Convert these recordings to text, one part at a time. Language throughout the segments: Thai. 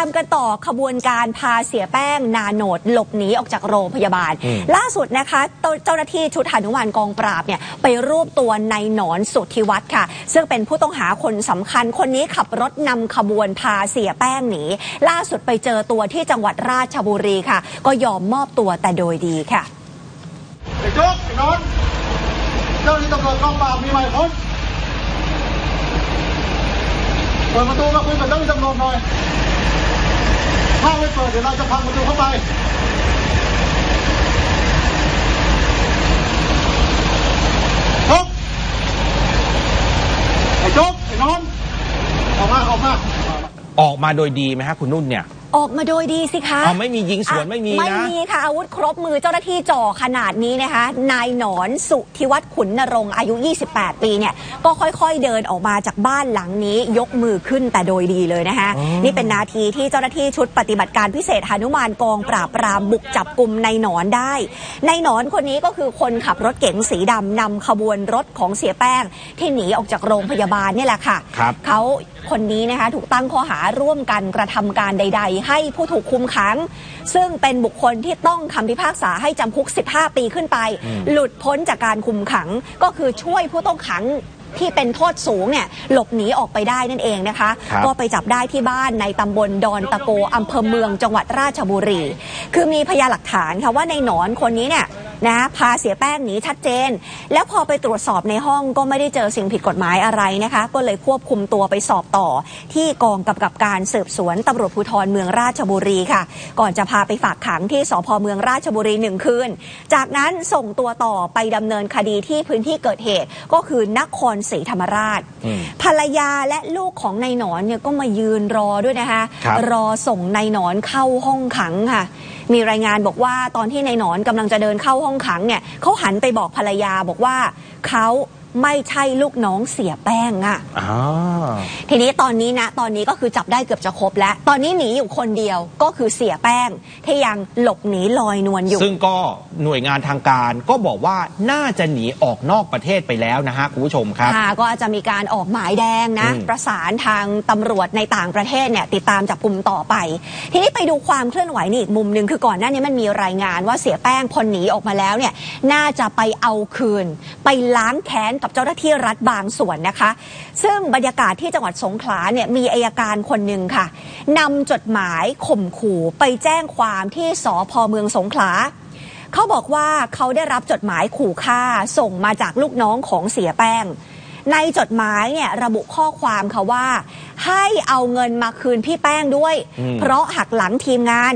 ามกันต่อขบวนการพาเสียแป้ง นาโนดหลบหนีออกจากโรงพยาบาลอืมล่าสุดนะคะเจ้าเจ้าหน้าที่ชุดหนุมานกองปราบเนี่ยไปรวบตัวนายหนอนสุทธิวัฒน์ค่ะ ซึ่งเป็นผู้ต้องหาคนสำคัญคนนี้ขับรถนำขบวนพาเสียแป้งหนีล่าสุดไปเจอตัวที่จังหวัดราชบุรีค่ะ ก็ยอมมอบตัวแต่โดยดีค่ะไอ้โจ๊กไอ้นอนเจ้าหน้าที่ตำรวจกองปราบมีหมายค้นเปิดประตูมาคุยกับเจ้าหน้าที่ตำรวจหน่อย ถ้าไม่เปิดเดี๋ยวเราจะพังประตูเข้าไปจ๊กไอ้จ๊กไอ้น้องออกมาออกมา ออกมาโดยดีไหมฮะคุณนุ่นเนี่ย ออกมาโดยดีสิคะเอาไม่มียิงสวนอะไม่มีไม่นะมีค่ะ อาวุธครบมือเจ้าหน้าที่จ่อขนาดนี้นะคะ นายหนอนสุธิวัฒน์ขุนนรงค์อายุ 28 ปีเนี่ย ก็ค่อยๆเดินออกมาจากบ้านหลังนี้ ยกมือขึ้นแต่โดยดีเลยนะคะอ๋อนี่เป็นนาทีที่เจ้าหน้าที่ชุดปฏิบัติการพิเศษหนุมานกองปราบปรามบุกจับกลุ่มนายหนอนได้ นายหนอนคนนี้ก็คือคนขับรถเก๋งสีดำนำขบวนรถของเสียแป้ง ที่หนีออกจากโรงพยาบาลนี่แหละค่ะครับเขา คนนี้นะคะถูกตั้งข้อหาร่วมกันกระทำการใด ๆ ให้ผู้ถูกคุมขัง ซึ่งเป็นบุคคลที่ต้องคำพิพากษาให้จำคุก 15 ปีขึ้นไป หลุดพ้นจากการคุมขังก็คือช่วยผู้ต้องขังที่เป็นโทษสูงเนี่ยหลบหนีออกไปได้นั่นเองนะคะครับก็ไปจับได้ที่บ้านในตำบลดอนตะโกอำเภอเมืองจังหวัดราชบุรี คือมีพยานหลักฐานค่ะว่าในหนอนคนนี้เนี่ย นะพาเสียแป้งหนีชัดเจน แล้วพอไปตรวจสอบในห้องก็ไม่ได้เจอสิ่งผิดกฎหมายอะไรนะคะ ก็เลยควบคุมตัวไปสอบต่อ ที่กองกำกับการสืบสวนตำรวจภูธรเมืองราชบุรีค่ะ ก่อนจะพาไปฝากขังที่สพเมืองราชบุรีหนึ่งคืน จากนั้นส่งตัวต่อไปดำเนินคดีที่พื้นที่เกิดเหตุก็คือนครศรีธรรมราชอืมภรรยาและลูกของนายหนอนเนี่ยก็มายืนรอด้วยนะคะครับรอส่งนายหนอนเข้าห้องขังค่ะ มีรายงานบอกว่าตอนที่นายหนอนกำลังจะเดินเข้าห้องขังเนี่ยเขาหันไปบอกภรรยาบอกว่าเขา ไม่ใช่ลูกน้องเสียแป้งอะอ๋อทีนี้ตอนนี้นะ ตอนนี้ก็คือจับได้เกือบจะครบแล้ว ตอนนี้หนีอยู่คนเดียวก็คือเสียแป้ง ที่ยังหลบหนีลอยนวลอยู่ ซึ่งก็หน่วยงานทางการก็บอกว่าน่าจะหนีออกนอกประเทศไปแล้วนะฮะคุณผู้ชมครับค่ะก็จะมีการออกหมายแดงนะอืมประสานทางตำรวจในต่างประเทศเนี่ยติดตามจับกลุ่มต่อไป ทีนี้ไปดูความเคลื่อนไหวนี่อีกมุมหนึ่งคือก่อนหน้านี้มันมีรายงานว่าเสียแป้งพอหนีออกมาแล้วเนี่ยน่าจะไปเอาคืน ไปล้างแค้นกับเจ้าหน้าที่รัฐบางส่วนนะคะ ซึ่งบรรยากาศที่จังหวัดสงขลาเนี่ยมีอายการคนหนึ่งค่ะนำจดหมายข่มขู่ไปแจ้งความที่สพเมืองสงขลาเขาบอกว่าเขาได้รับจดหมายขู่ฆ่าส่งมาจากลูกน้องของเสียแป้ง ในจดหมายเนี่ยระบุข้อความค่ะว่า ให้เอาเงินมาคืนพี่แป้งด้วยอืมเพราะหักหลังทีมงาน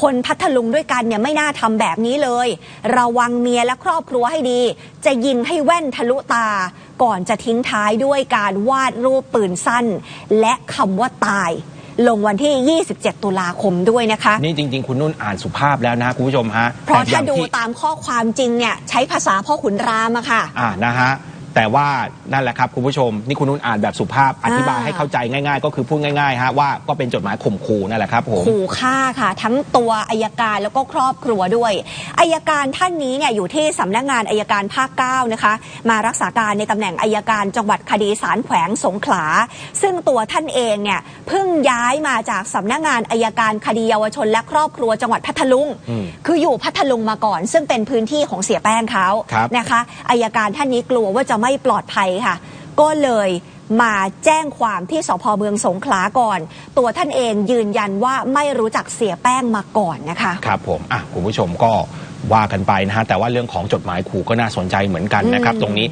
คนพัทลุงด้วยกันเนี่ยไม่น่าทำแบบนี้เลย ระวังเมียและครอบครัวให้ดี จะยิงให้แว่นทะลุตา ก่อนจะทิ้งท้ายด้วยการวาดรูปปืนสั้น และคำว่าตาย ลงวันที่ 27 ตุลาคมด้วยนะคะ นี่จริง ๆ คุณนุ่นอ่านสุภาพแล้วนะคุณผู้ชมฮะเพราะแต่อถ้าย่งดูที่ตามข้อความจริงเนี่ยใช้ภาษาพ่อขุนรามอะค่ะ อ่านะฮะ แต่ว่านั่นแหละครับคุณผู้ชม นี่คุณนุ่นอ่านแบบสุภาพอธิบายให้เข้าใจง่าย ๆ ก็คือพูดง่ายๆฮะว่าก็เป็นจดหมายข่มขู่นั่นแหละครับผมขู่ฆ่าค่ะ ทั้งตัวอายการแล้วก็ครอบครัวด้วยอายการท่านนี้เนี่ยอยู่ที่สำนักงานอายการภาค9นะคะ มารักษาการในตำแหน่งอายการจังหวัดคดีสารแขวงสงขลา ซึ่งตัวท่านเองเนี่ยเพิ่งย้ายมาจากสำนักงานอายการคดีเยาวชนและครอบครัวจังหวัดพัทลุงอืมคืออยู่พัทลุงมาก่อน ซึ่งเป็นพื้นที่ของเสียแป้งเขาครับนะคะอายการท่านนี้กลัวว่าจะไม่ปลอดภัยค่ะ ก็เลยมาแจ้งความที่สพเมืองสงขลาก่อน ตัวท่านเองยืนยันว่าไม่รู้จักเสียแป้งมาก่อนนะคะ ครับผมอะคุณผู้ชมก็ว่ากันไปนะฮะแต่ว่าเรื่องของจดหมายขู่ก็น่าสนใจเหมือนกันนะครับอืมตรงนี้